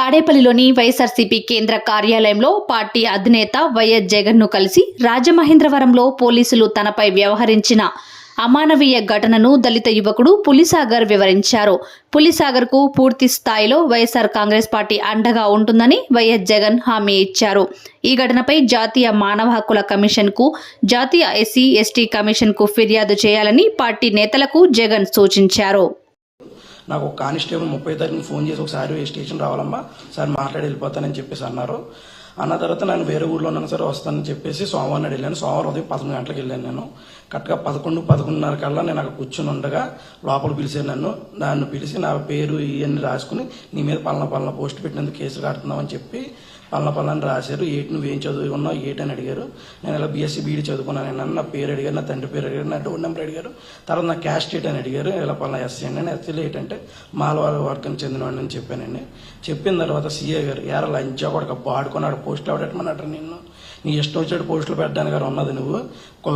తాడేపల్లిలోని వైఎస్ఆర్సీపీ కేంద్ర కార్యాలయంలో పార్టీ అధినేత వైఎస్ జగన్ను కలిసి రాజమహేంద్రవరంలో పోలీసులు తనపై వ్యవహరించిన అమానవీయ ఘటనను దళిత యువకుడు పులిసాగర్ వివరించారు. పులిసాగర్కు పూర్తి స్థాయిలో వైఎస్ఆర్ కాంగ్రెస్ పార్టీ అండగా ఉంటుందని వైఎస్ జగన్ హామీ ఇచ్చారు. ఈ ఘటనపై జాతీయ మానవ హక్కుల కమిషన్కు జాతీయ ఎస్సీ ఎస్టీ కమిషన్కు ఫిర్యాదు చేయాలని పార్టీ నేతలకు జగన్ సూచించారు. నాకు ఒక కానిస్టేబుల్ ముప్పై తారీఖున ఫోన్ చేసి ఒకసారి స్టేషన్ రావాలమ్మా సార్ మాట్లాడి వెళ్ళిపోతానని చెప్పేసి అన్నారు. అన్న తర్వాత నేను వేరే ఊర్లో ఉన్నాను సరే వస్తానని చెప్పేసి సోమవారం నాడు వెళ్ళాను. సోమవారం ఉదయం పదకొండు గంటలకు వెళ్ళాను నేను. కరెక్ట్గా పదకొండు పదకొండున్నర కల్లా నేను అక్కడ కూర్చుని ఉండగా లోపల పిలిచాను నన్ను. నన్ను పిలిచి నా పేరు ఇవన్నీ రాసుకుని నీ మీద పలానా పలానా పోస్ట్ పెట్టినందుకు కేసు కడుతున్నామని చెప్పి పలానా పలానా రాశారు. ఏటి నువ్వేం చదువు ఉన్నావు ఏటి అని అడిగారు. నేను ఇలా బీఎస్సీ బీడీ చదువుకున్నాను. నేను నా పేరు అడిగారు నా తండ్రి పేరు అడిగారు నా డోర్ నెంబర్ అడిగారు. తర్వాత నా క్యాస్ట్ ఏట్ అని అడిగారు. ఇలా పలానా ఎస్సీ అండి నేను ఎస్సీలో ఏంటంటే మాలవాడ వర్గం చెందినవాడిని అని చెప్పానండి. చెప్పిన తర్వాత సీఏ గారు ఎవరో లంచా కొడుక బాడుకున్నాడు పోస్టులు అవడమన్నట్టు నిన్ను. నీ ఇష్టం వచ్చాడు పోస్టులు పెట్టడానికి గారు ఉన్నది నువ్వు.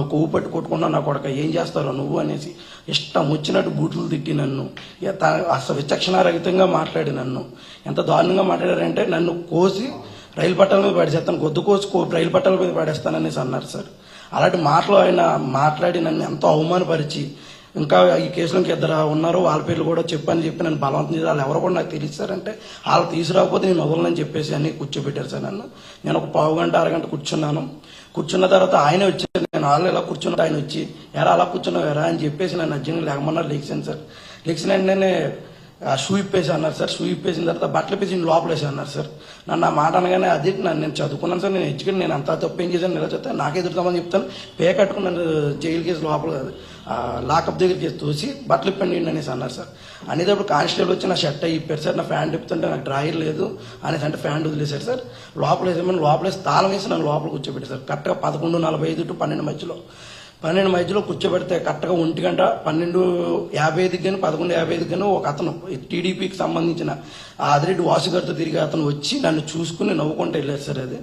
కొవ్వు పట్టు కొట్టుకున్నావు నా కొడక. ఏం చేస్తారో నువ్వు? అనేసి ఇష్టం వచ్చినట్టు బూట్లు తిట్టి నన్ను. ఇక అసలు విచక్షణారహితంగా మాట్లాడి నన్ను. ఎంత దారుణంగా మాట్లాడారంటే నన్ను కోసి రైలు పట్టాల మీద పడేస్తాను గొద్దు కోసి రైలు పట్టాల మీద పడేస్తాననేసి అన్నారు సార్. అలాంటి మాటలు ఆయన మాట్లాడి నన్ను ఎంతో అవమానపరిచి ఇంకా ఈ కేసులో ఇంకా ఇద్దరు ఉన్నారు వాళ్ళ పేర్లు కూడా చెప్పని చెప్పి నన్ను బలవంతం చేసి వాళ్ళు ఎవరు కూడా నాకు తెలిసారంటే వాళ్ళు తీసుకురాకపోతే నేను వదలనని చెప్పేసి అని కూర్చోబెట్టారు సార్ నన్ను. నేను ఒక పావు గంట అరగంట కూర్చున్నాను. కూర్చున్న తర్వాత ఆయన వచ్చారు నేను వాళ్ళు ఎలా కూర్చున్నా ఆయన వచ్చి ఎరా అలా కూర్చున్నావు ఎరా అని చెప్పేసి నన్ను అర్జున్ లేకమన్నారు లెగిసాను సార్. లెగిసిన వెంటనే షూ ఇప్పేసి అన్నారు సార్. షూ ఇప్పేసిన తర్వాత బట్టలు ఇప్పేసి లోపలేసి లోపల వేసి అన్నారు సార్. నన్ను ఆ మాట అనగానే అది నన్ను నేను చదువుకున్నాను సార్. నేను ఎడ్యుకేట్ నేను అంత తప్పు ఏం చేశాను ఇలా చెప్తాను నాకే ఎదురుతామని చెప్తాను. పే కట్టుకుని నన్ను జైలు కేసు లోపల లాకప్ దగ్గరికి తోసి బట్టలు ఇప్పండి అనేసి అన్నారు సార్. అనేటప్పుడు కానిస్టేబుల్ వచ్చి నా షర్ట్ అయి ఇప్పారు సార్. నా ఫ్యాన్ ఇప్పుతుంటే నాకు డ్రాయర్ లేదు అనేసి అంటే ప్యాంట్ వదిలేశారు సార్. లోపల వేసేమని లోపల వేసి తాళం వేసి నన్ను లోపల కూర్చోబెట్టారు సార్. కరెక్ట్గా పదకొండు నలభై ఐదు టు పన్నెండు మధ్యలో. పన్నెండు మధ్యలో కూర్చోబెడితే కరెక్ట్గా ఒంటి గంట పన్నెండు యాభై ఐదుకి కానీ పదకొండు యాభై ఐదుకి కానీ ఒక అతను టీడీపీకి సంబంధించిన ఆదిరెడ్డి వాసుగారితో తిరిగి అతను వచ్చి నన్ను చూసుకుని నవ్వుకుంటూ వెళ్ళారు సార్ అది.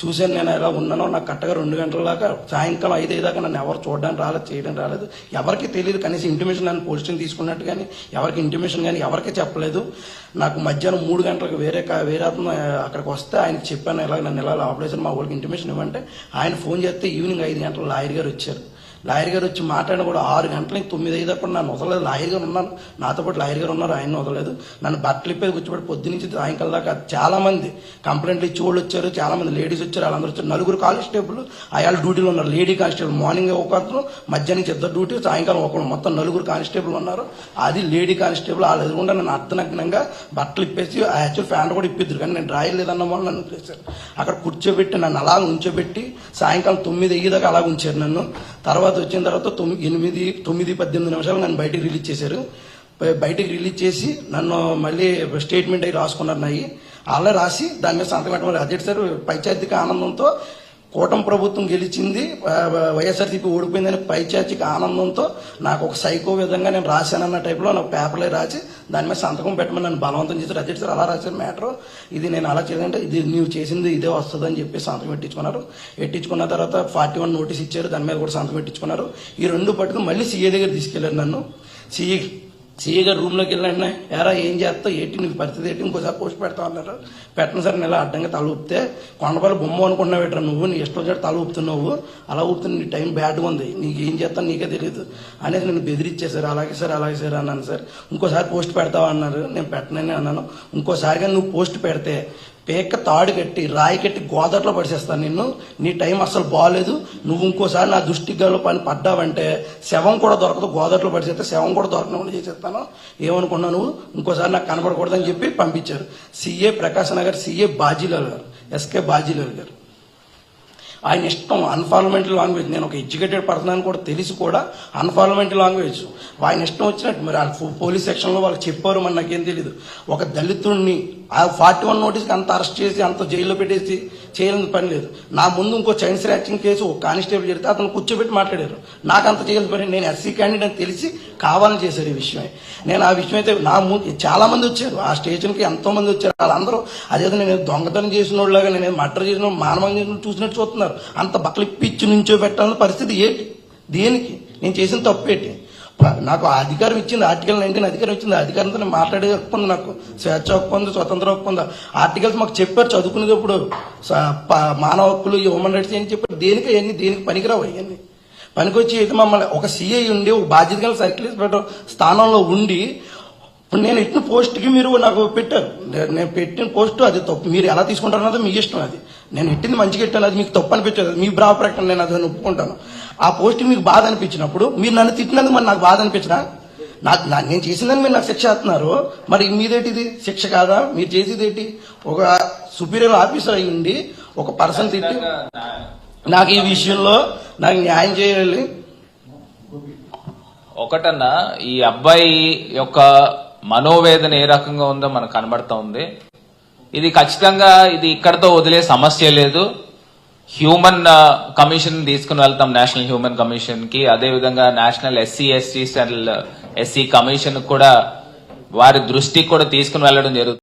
చూశాను నేను ఎలా ఉన్నానో నాకు కరెక్ట్గా రెండు గంటల దాకా సాయంకాలం ఐదు ఐదాకా నన్ను ఎవరు చూడడానికి రాలేదు చేయడం రాలేదు. ఎవరికి తెలియదు కనీసం ఇంటిమేషన్ నన్ను పోస్టింగ్ తీసుకున్నట్టు కానీ ఎవరికి ఇంటిమేషన్ కానీ ఎవరికి చెప్పలేదు. నాకు మధ్యాహ్నం మూడు గంటలకు వేరే వేరే అతను అక్కడికి వస్తే ఆయనకి చెప్పాను ఇలా నన్ను ఎలా ఆపరేషన్ మా వాళ్ళకి ఇంటిమేషన్ ఇవ్వంటే ఆయన ఫోన్ చేస్తే ఈవినింగ్ ఐదు గంటలు లాయర్ గారు వచ్చారు. లాయర్ గారు వచ్చి మాట్లాడిన కూడా ఆరు గంటలకి తొమ్మిది ఐదు కూడా నన్ను వదలలేదు. లాయర్ గారు ఉన్నాను నాతో పాటు లాయర్ గారు ఉన్నారు. ఆయన వదలలేదు. నన్ను బట్టలు ఇప్పేది కూర్చోబెట్టి పొద్దు నుంచి సాయంకాలం దాకా చాలా మంది కంప్లైంట్లు ఇచ్చి వాళ్ళు వచ్చారు. చాలా మంది లేడీస్ వచ్చారు. వాళ్ళందరూ వచ్చారు. నలుగురు కానిస్టేబుల్ అయాల డ్యూటీలో ఉన్నారు. లేడీ కానిస్టేబుల్ మార్నింగ్ ఒక అతను మధ్యాహ్నం నుంచి ఇద్దరు డ్యూటీ సాయంకాలం ఒకరు మొత్తం నలుగురు కానిస్టేబుల్ ఉన్నారు. అది లేడీ కానిస్టేబుల్ వాళ్ళు ఎదురుకుండా నన్ను అర్థనగ్నంగా బట్టలు ఇప్పేసి యాక్చువల్ ఫ్యాన్ కూడా ఇప్పిద్దరు. కానీ నేను డ్రాయర్ లేదన్న వాళ్ళు నన్ను చేశారు అక్కడ కూర్చోబెట్టి నన్ను అలా ఉంచోబెట్టి సాయంకాలం తొమ్మిది అయ్యేదాకా అలా ఉంచారు నన్ను. తర్వాత వచ్చిన తర్వాత తొమ్మిది ఎనిమిది తొమ్మిది పద్దెనిమిది నిమిషాలు నన్ను బయటికి రిలీజ్ చేశారు. బయటికి రిలీజ్ చేసి నన్ను మళ్ళీ స్టేట్మెంట్ అవి రాసుకున్నారు నాయి. అలా రాసి దాని మీద సంతకం పెట్టమని అధ్యక్ష సార్ పైచాతిక ఆనందంతో కూటమి ప్రభుత్వం గెలిచింది వైఎస్ఆర్సీపీ ఓడిపోయిందని పైచార్చిక ఆనందంతో నాకు ఒక సైకో విధంగా నేను రాశానన్న టైప్లో నాకు పేపర్లో రాసి దాని మీద సంతకం పెట్టమని నన్ను బలవంతం చేసి అదే సార్ అలా రాశారు మ్యాటర్ ఇది నేను అలా చేయాలంటే ఇది నువ్వు చేసింది ఇదే వస్తుందని చెప్పి సంతకం పెట్టించుకున్నారు. పెట్టించుకున్న తర్వాత ఫార్టీ వన్ నోటీస్ ఇచ్చారు. దాని మీద కూడా సంతకం పెట్టించుకున్నారు. ఈ రెండు పట్టుకుని మళ్ళీ సీఏ దగ్గర తీసుకెళ్ళారు నన్ను. సీఏ సీఏ గారు రూమ్లోకి వెళ్ళండి. ఎరా ఏం చేస్తావు ఏంటి? నీకు పరిస్థితి ఏంటి? ఇంకోసారి పోస్ట్ పెడతావు అన్నారు. పెట్టను సార్ నెల అడ్డంగా తల ఊపితే. కొండపల్లి బొమ్మ అనుకున్నావు ఎట్రా నువ్వు? నీ ఇష్టం చేసి తల ఊపుతున్నావు. అలా ఊపుతున్న నీ టైం బ్యాడ్గా ఉంది. నీకు ఏం చేస్తాను నీకే తెలియదు అనేది నేను బెదిరించేశారు అలాగే సార్ అలాగే సార్ అన్నాను సార్. ఇంకోసారి పోస్ట్ పెడతావు అన్నారు. నేను పెట్టనని అన్నాను. ఇంకోసారిగా నువ్వు పోస్ట్ పెడితే పేక తాడు కట్టి రాయి కట్టి గోదట్లో పడిసేస్తాను నిన్ను. నీ టైం అసలు బాగాలేదు నువ్వు ఇంకోసారి నా దృష్టి గల పని పడ్డావంటే శవం కూడా దొరకదు. గోదట్లో పడిచేస్తే శవం కూడా దొరకకుండా చేసేస్తాను. ఏమనుకున్నావు నువ్వు? ఇంకోసారి నాకు కనపడకూడదని చెప్పి పంపించారు. సీఏ ప్రకాశ్ నగర్ సీఏ బాజీలాల్ గారు ఎస్కే బాజీలాల్ గారు. ఆయన ఇష్టం అన్ఫార్మెంట్ లాంగ్వేజ్. నేను ఒక ఎడ్యుకేటెడ్ పర్సన్ అని కూడా తెలిసి కూడా అన్ఫార్మెంట్ లాంగ్వేజ్. ఆయన ఇష్టం వచ్చినట్టు మరి ఆ పోలీస్ సెక్షన్లో వాళ్ళు చెప్పారు మరి నాకేం తెలియదు ఒక దళితుడిని ఆ ఫార్టీ వన్ నోటీస్కి అంత అరెస్ట్ చేసి అంత జైల్లో పెట్టేసి చేయాలని పని లేదు. నా ముందు ఇంకో చైన్ స్రాచింగ్ కేసు ఒక కానిస్టేబుల్ జరిగితే అతను కూర్చోబెట్టి మాట్లాడారు. నాకు అంత చేయాల్సి పని నేను ఎస్సీ క్యాండిడేట్ అని తెలిసి కావాలని చేశారు ఈ విషయమే. నేను ఆ విషయం అయితే నా ముందు చాలా మంది వచ్చారు. ఆ స్టేషన్కి ఎంతో మంది వచ్చారు. వాళ్ళందరూ అదేదో నేను దొంగతనం చేసిన వాళ్ళగా నేను మటర్ చేసిన మానవం చేసిన చూసినట్టు చూస్తున్నారు. అంత బట్టలు ఇప్పించి నుంచో పెట్టాలని పరిస్థితి ఏంటి? దేనికి? నేను చేసిన తప్పేంటి నాకు అధికారం ఇచ్చింది ఆర్టికల్ నైన్టీన్ అధికారం ఇచ్చింది. అధికారంతో నేను మాట్లాడే హక్కు ఉంది నాకు. స్వేచ్ఛ హక్కు ఉంది స్వతంత్ర హక్కు ఉంది ఆర్టికల్స్ మాకు చెప్పారు చదువుకునేటప్పుడు మానవ హక్కులు హ్యూమన్ రైట్స్ ఏం చెప్పారు. దేనికి అవన్నీ? దేనికి పనికిరావు అవన్నీ? పనికొచ్చి అయితే మమ్మల్ని ఒక సీఐ ఉండి ఒక బాధ్యత గల సర్కిల్ ఇన్స్పెక్టర్ స్థానంలో ఉండి ఇప్పుడు నేను ఇచ్చిన పోస్ట్కి మీరు నాకు పెట్టారు. నేను పెట్టిన పోస్ట్ అది తప్పు. మీరు ఎలా తీసుకుంటారో అన్నది మీ ఇష్టం అది. నేను ఎట్టింది మంచిగా పెట్టాను అది మీకు తప్పు అనిపించదు. అది మీ బ్రావ ప్రకటన నేను అది ఒప్పుకుంటాను. ఆ పోస్ట్ మీకు బాధ అనిపించినప్పుడు మీరు నన్ను తిట్టినందుకు మరి నాకు బాధ అనిపించినా నాకు నా- నేను చేసిందని మీరు నాకు శిక్ష వేస్తున్నారు మరి మీదేటిది శిక్ష కాదా? మీరు చేసేది ఏంటి? ఒక సుపీరియర్ ఆఫీసర్ అయ్యి ఉండి ఒక పర్సన్ తిట్టి నాకు ఈ విషయంలో నాకు న్యాయం చేయాలి. ఒకటన్నా ఈ అబ్బాయి యొక్క మనోవేదన ఏ రకంగా ఉందో మనకు కనబడతా ఉంది. ఇది ఖచ్చితంగా ఇది ఇక్కడతో వదిలే సమస్య లేదు. హ్యూమన్ కమిషన్ తీసుకుని వెళ్తాం నేషనల్ హ్యూమన్ కమిషన్కి అదే విధంగా national SC ST SC commission కూడా వారి దృష్టికి కూడా తీసుకుని వెళ్ళడం జరుగుతుంది.